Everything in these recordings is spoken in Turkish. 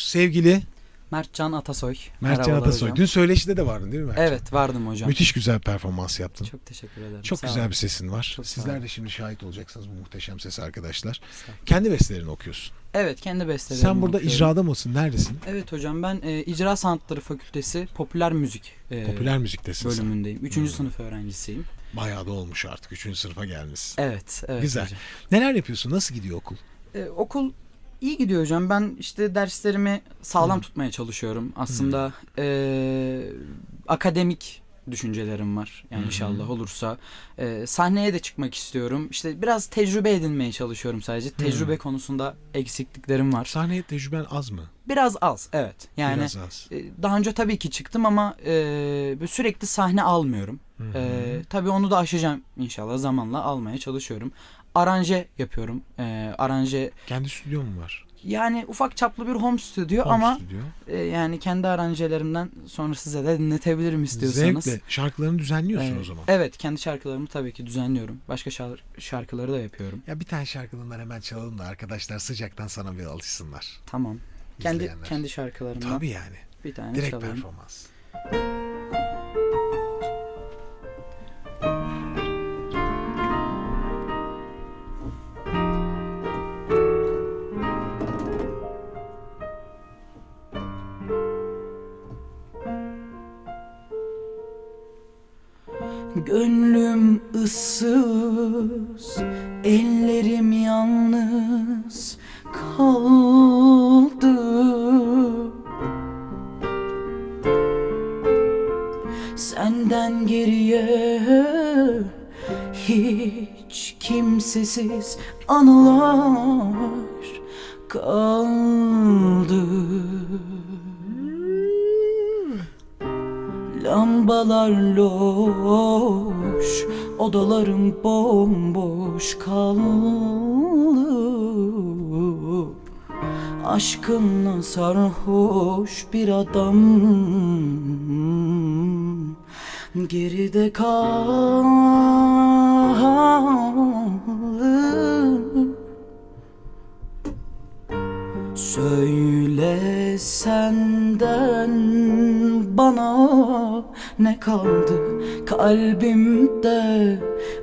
Sevgili Mertcan Atasoy. Mertcan Merhabalar Atasoy. hocam. Dün söyleşide de vardın değil mi Mertcan? Evet vardım hocam. Müthiş güzel performans yaptın. Çok, Çok teşekkür ederim. Sağ güzel olun. bir sesin var. Çok sağ Sizler de şimdi şahit olacaksınız bu muhteşem sese arkadaşlar. Sağ olun. Kendi bestelerini okuyorsun. Evet kendi bestelerimi Sen burada okuyorum. icrada mısın? Neredesin? Evet hocam ben e, İcra Sanatları Fakültesi Popüler Müzik e, Popüler müziktesin sen. bölümündeyim. Üçüncü Hmm. sınıf öğrencisiyim. Bayağı da olmuş artık. Üçüncü sınıfa gelmişsin. Evet. evet Güzel. hocam. Neler yapıyorsun? Nasıl gidiyor okul? E, okul iyi gidiyor hocam. Ben işte derslerimi sağlam Hı. tutmaya çalışıyorum. Aslında e, akademik düşüncelerim var. Yani inşallah olursa. E, sahneye de çıkmak istiyorum. İşte biraz tecrübe edinmeye çalışıyorum sadece. Tecrübe konusunda eksikliklerim var. Sahneye tecrüben az mı? Biraz az evet. Yani Biraz az. e, daha önce tabii ki çıktım ama e, sürekli sahne almıyorum. Hı hı. E, tabii onu da aşacağım inşallah zamanla almaya çalışıyorum. Aranje yapıyorum. E, aranje Kendi stüdyon mu var? yani ufak çaplı bir home stüdyo Home ama stüdyo. e, yani kendi aranjelerimden sonra size de dinletebilirim istiyorsanız. Zevkle. Şarkılarını düzenliyorsun E, o zaman. Evet kendi şarkılarımı tabii ki düzenliyorum. Başka şar- şarkıları da yapıyorum. Ya bir tane şarkından hemen çalalım da arkadaşlar sıcaktan sana bir alışsınlar. Tamam. Kendi kendi şarkılarımdan Tabii yani. bir tane Direkt çalayım. performans. Gönlüm ıssız, ellerim yalnız kaldı. Senden geriye hiç kimsesiz anılar kaldı. Lambalar loş, odalarım bomboş kaldı. Aşkınla sarhoş bir adam geride kaldı. Söyle senden bana ne kaldı kalbimde?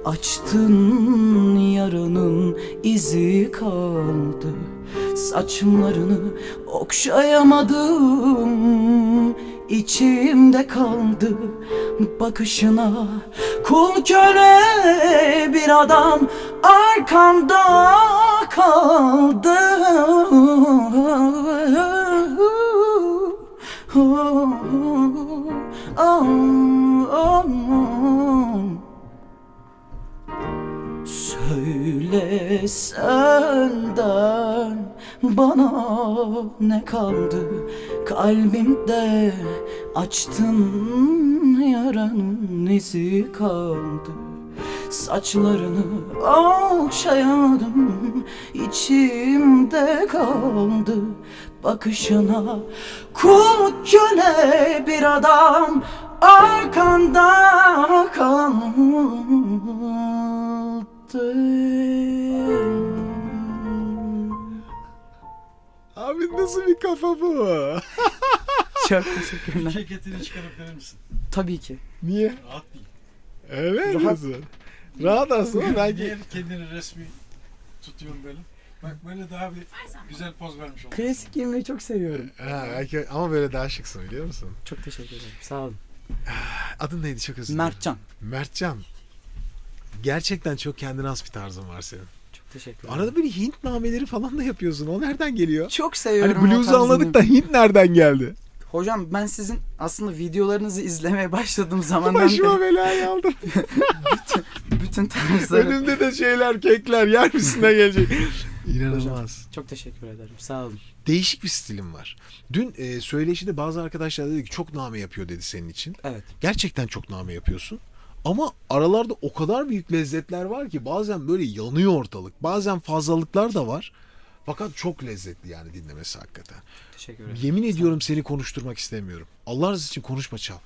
Açtın yaranın izi kaldı. Saçlarını okşayamadım. İçimde kaldı bakışına kul köle bir adam. Arkanda kaldı Söyle senden bana ne kaldı? Kalbimde açtın yaranın izi kaldı. Saçlarını okşayadım içimde kaldı Bakışına kul köle bir adam arkanda kaldı Abi nasıl bir kafa bu? Çok teşekkürler. Ceketini çıkarıp verir misin? Tabii ki. Niye? Rahat değil. Evet Rahat. diyorsun. Rahat aslında belki. Niye kendini resmi tutuyorsun böyle? Bak böyle daha bir güzel poz vermiş oldun. Klasik giymeyi çok seviyorum. Ha, belki ama böyle daha şıksın biliyor musun? Çok teşekkür ederim. Sağ olun. Adın neydi çok özür dilerim. Mertcan. Mertcan. Gerçekten çok kendine has bir tarzın var senin. Çok teşekkür ederim. Arada böyle Hint nameleri falan da yapıyorsun. O nereden geliyor? çok seviyorum. Hani o blues'u tarzını. anladık da Hint nereden geldi? Hocam ben sizin aslında videolarınızı izlemeye başladığım zamandan Başıma beri belayı aldım. bütün tarzları... Önümde de şeyler, kekler yer misine gelecek. İnanılmaz. Çok teşekkür ederim. Sağ olun. Değişik bir stilin var. Dün e, söyleşide bazı arkadaşlar dedi ki çok name yapıyor dedi senin için. Evet. Gerçekten çok name yapıyorsun. Ama aralarda o kadar büyük lezzetler var ki bazen böyle yanıyor ortalık. Bazen fazlalıklar da var. Fakat çok lezzetli yani dinlemesi hakikaten. Teşekkür ederim. Yemin ediyorum seni konuşturmak istemiyorum. Allah razı için konuşma çal.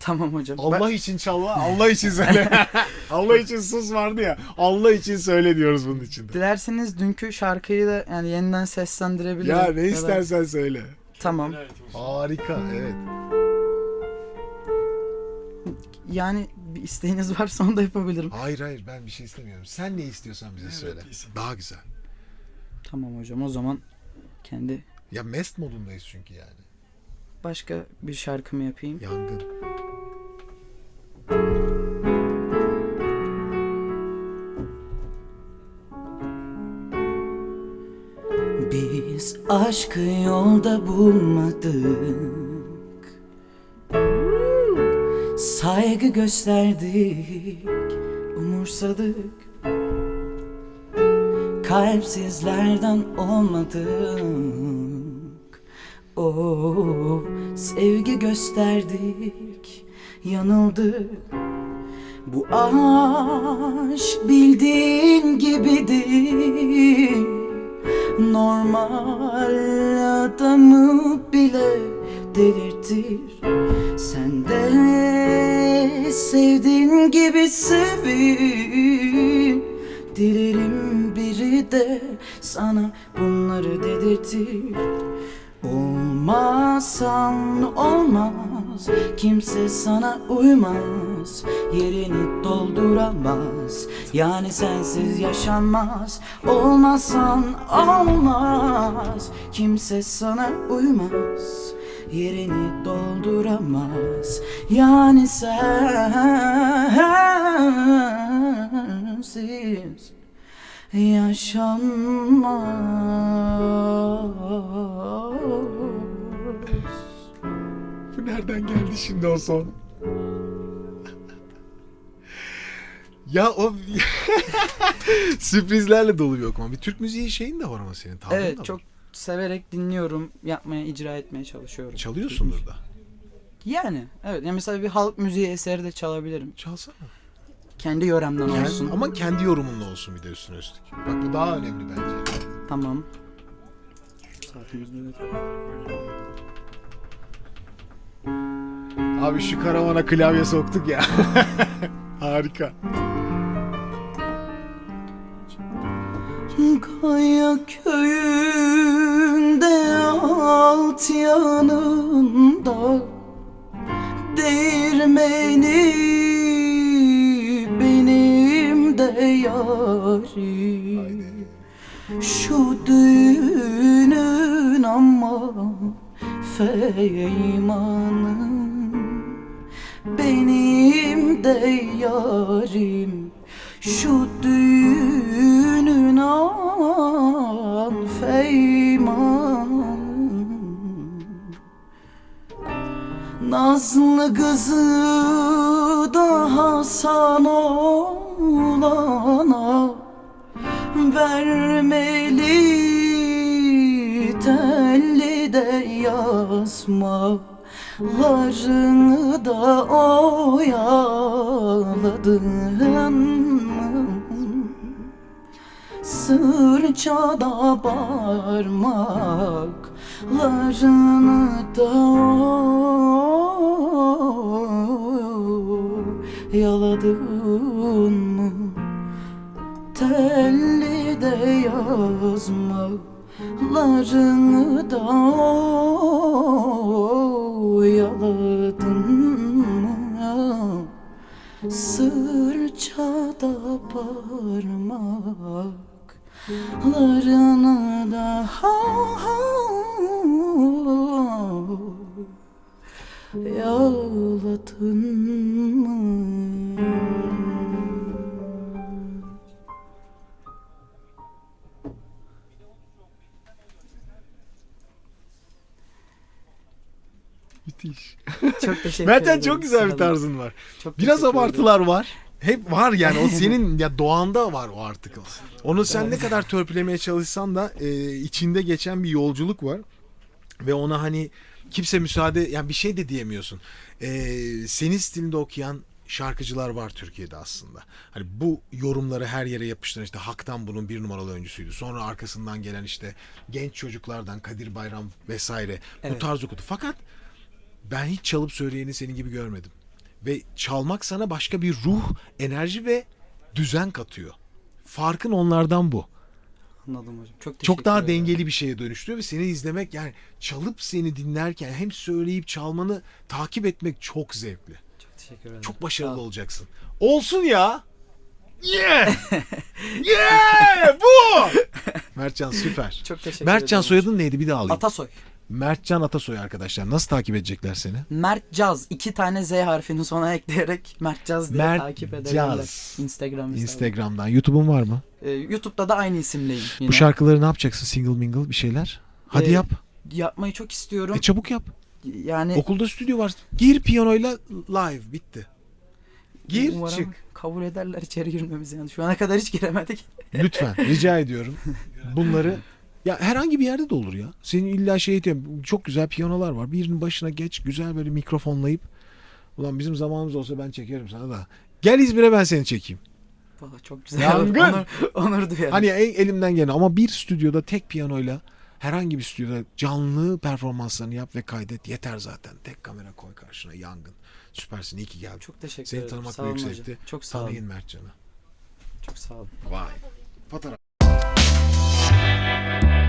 Tamam hocam. Allah için çalma, Allah için söyle. Allah için sus vardı ya. Allah için söyle diyoruz bunun için. Dilerseniz dünkü şarkıyı da yani yeniden seslendirebilirim. Ya ne da- istersen söyle. Tamam. Harika, evet. Yani bir isteğiniz varsa onu da yapabilirim. Hayır hayır ben bir şey istemiyorum. Sen ne istiyorsan bize Evet, söyle. iyisin. Daha güzel. Tamam hocam o zaman kendi Ya mest modundayız çünkü yani. başka bir şarkımı yapayım. Yangın. Biz aşkı yolda bulmadık. Saygı gösterdik Umursadık. Kalpsizlerden olmadık. O sevgi gösterdik Yanıldık Bu aşk bildiğin gibi değil Normal adamı bile delirtir. Sen de sevdiğin gibi sevin. Dilerim biri de sana bunları dedirtir Olmazsan olmaz Kimse sana uymaz Yerini dolduramaz Yani sensiz yaşanmaz. Olmazsan olmaz Kimse sana uymaz Yerini dolduramaz Yani sensiz yaşanmaz nereden geldi şimdi o son? ya o sürprizlerle dolu bir okuma. Bir Türk müziği şeyin de var ama senin. tavrın da Evet var. çok severek dinliyorum, yapmaya, icra etmeye çalışıyorum. Çalıyorsundur da. Yani evet. Yani mesela bir halk müziği eseri de çalabilirim. Çalsana. Kendi yöremden Kend- olsun. ama kendi yorumunla olsun bir de üstüne üstlük. Bak bu daha önemli bence. Tamam. Saatimiz dur. Abi şu karavana klavye soktuk ya. Harika. Kaya köyünde alt yanında Değirmeni benim de yarim Şu düğünün ama feymanı Benim de yarim Şu düğünün an feymanı Nazlı kızı da Hasan oğlana Vermeli telli de yazmalarını da oyaladın mı? Sırçada parmaklarını da yaladın mı? Telli de yazmalarını da Sırçada parmaklarını da yaladın mı? Müthiş. Çok teşekkür Zaten ederim. çok güzel bir tarzın var. Çok Biraz teşekkür abartılar var. Hep var yani o senin ya doğanda var o artık. Onu sen ne kadar törpülemeye çalışsan da e, içinde geçen bir yolculuk var. Ve ona hani kimse müsaade yani bir şey de diyemiyorsun. E, senin stilinde okuyan şarkıcılar var Türkiye'de aslında. Hani bu yorumları her yere yapıştıran işte Hak'tan bunun bir numaralı öncüsüydü. Sonra arkasından gelen işte genç çocuklardan Kadir Bayram vesaire bu Evet. tarz okudu. Fakat ben hiç çalıp söyleyeni senin gibi görmedim. Ve çalmak sana başka bir ruh, enerji ve düzen katıyor. Farkın onlardan bu. Anladım hocam. Çok teşekkür Çok daha ederim. dengeli bir şeye dönüştürüyor ve seni izlemek yani çalıp seni dinlerken hem söyleyip çalmanı takip etmek çok zevkli. Çok teşekkür ederim. Çok başarılı Sağ ol. olacaksın. Olsun ya. Yeah! yeah! Bu! Mertcan süper. Çok teşekkür Mertcan ederim. soyadın neydi bir daha alayım. Atasoy. Mertcan Atasoy arkadaşlar. Nasıl takip edecekler seni? Mert Caz. iki tane Z harfini sona ekleyerek Mert Caz diye Mert takip edebilirler. Caz. Instagram hesabı. Instagram'dan. YouTube'un var mı? Ee, YouTube'da da aynı isimleyim yine. Bu şarkıları ne yapacaksın? Single mingle bir şeyler. Hadi Ee, yap. Yapmayı çok istiyorum. E çabuk yap. yani Okulda stüdyo var. Gir piyanoyla live. Bitti. Gir umarım çık. kabul ederler içeri girmemizi. Yani şu ana kadar hiç giremedik. Lütfen rica ediyorum. Bunları ya herhangi bir yerde de olur ya. Senin illa şey diyorum. Çok güzel piyanolar var. Birinin başına geç. Güzel böyle mikrofonlayıp. Ulan bizim zamanımız olsa ben çekerim sana da. Gel İzmir'e ben seni çekeyim. Valla çok güzel. Yangın! Onur, onur duyarım. Hani en- elimden gelen ama bir stüdyoda tek piyanoyla herhangi bir stüdyoda canlı performanslarını yap ve kaydet. Yeter zaten. Tek kamera koy karşına. Yangın. Süpersin. İyi ki geldin. çok teşekkür Seni ederim. tanımak Sağ büyük zevkti. Çok sağ olun. Tanıyın Mertcan'ı. Çok sağ olun. Vay. Fotoğraf. Música